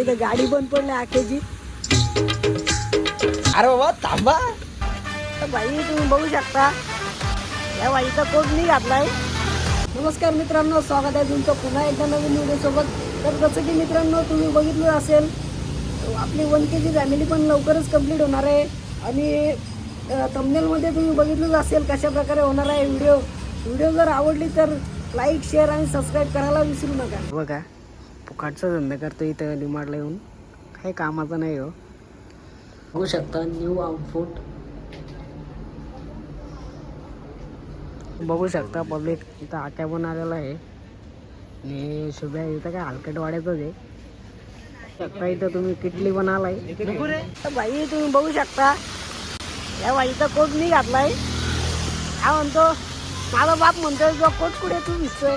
इथं गाडी बंद पडली आखेची अरे बाबा थांबा. तर बाई तुम्ही बघू शकता. या बाईचा कोट मी घातलाय. नमस्कार मित्रांनो स्वागत आहे तुमचं पुन्हा एकदा नवीन व्हिडिओ सोबत तर जसं की मित्रांनो तुम्ही बघितलं असेल आपली वन के जी फॅमिली पण लवकरच कंप्लीट होणार आहे. आणि तमनेलमध्ये तुम्ही बघितलंच असेल कशा प्रकारे होणार आहे व्हिडिओ. व्हिडिओ जर आवडली तर लाईक शेअर आणि सबस्क्राईब करायला विसरू नका. बघा. फ्लिपकार्टचा धंदा करतो इथं डिमार्टला येऊन. काही कामाचं नाही हो. बघू शकता न्यू आउटफुट बघू शकता पब्लिक इथं आट्या पण आलेला आहे. आणि शुभ्या इथं काय हलकट वाड्यातच आहे. शकता इथं तुम्ही किटली पण आलाय. तर बाई तुम्ही बघू शकता. या बाईचा कोट मी घातलाय. काय म्हणतो? माझा बाप म्हणतोय जो कोट कुठे तू दिसतोय.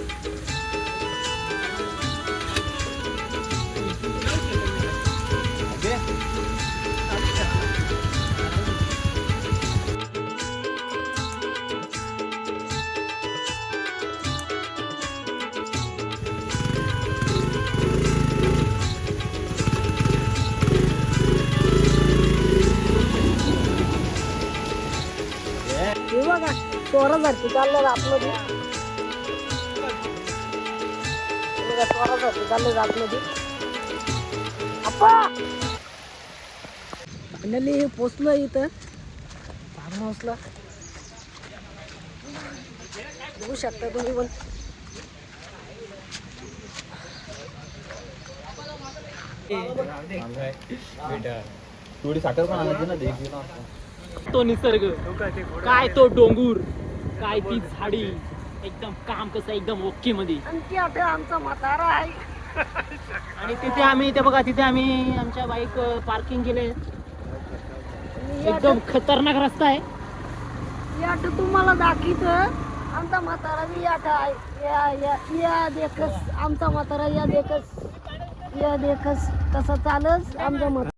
चोरासारखी चाललं आतमध्ये हे बघा चाललं आतमध्ये अप्पा फायनली पोचलो इथं. फार्म हाऊसला बघू शकता तुम्ही पण. थोडी साखर पण आणायची ना देख. तो निसर्ग. काय तो डोंगूर. काय ती झाडी? एकदम काम कसं एकदम ओके मध्ये. आमचा म्हातारा आहे. आणि तिथे आम्ही ते बघा तिथे आम्ही आमच्या बाईक पार्किंग केले एकदम खतरनाक रस्ता आहे. याट तुम्हाला दाखीत आमचा म्हातारा बी याट आहे. या या या देखस आमचा म्हातारा या देखस. या देखस तसं चालच आमचा म्हातारा.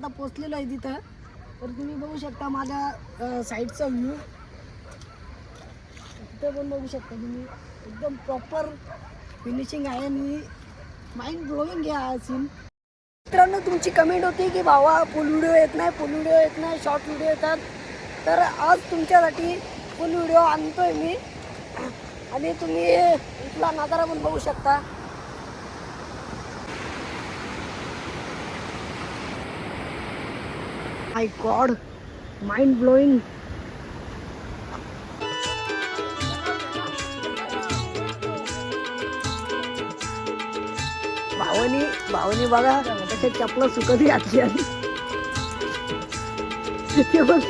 आता पोचलेलो आहे तिथं. तर तुम्ही बघू शकता माझ्या साईडचा व्ह्यू तिथं पण बघू शकता तुम्ही. एकदम प्रॉपर फिनिशिंग आहे आणि माइंड ब्लोईंग आहे सीन मित्रांनो तुमची कमेंट होती की भावा फुल व्हिडिओ येत नाही फुल व्हिडिओ येत नाही शॉर्ट व्हिडिओ येतात. तर आज तुमच्यासाठी फुल व्हिडिओ आणतोय मी. आणि तुम्ही इथला नजारा पण बघू शकता. माय गॉड माइंड ब्लोईंग भावनी भावनी बघा त्याच्या चपला सुकत घातली आणि. ते पण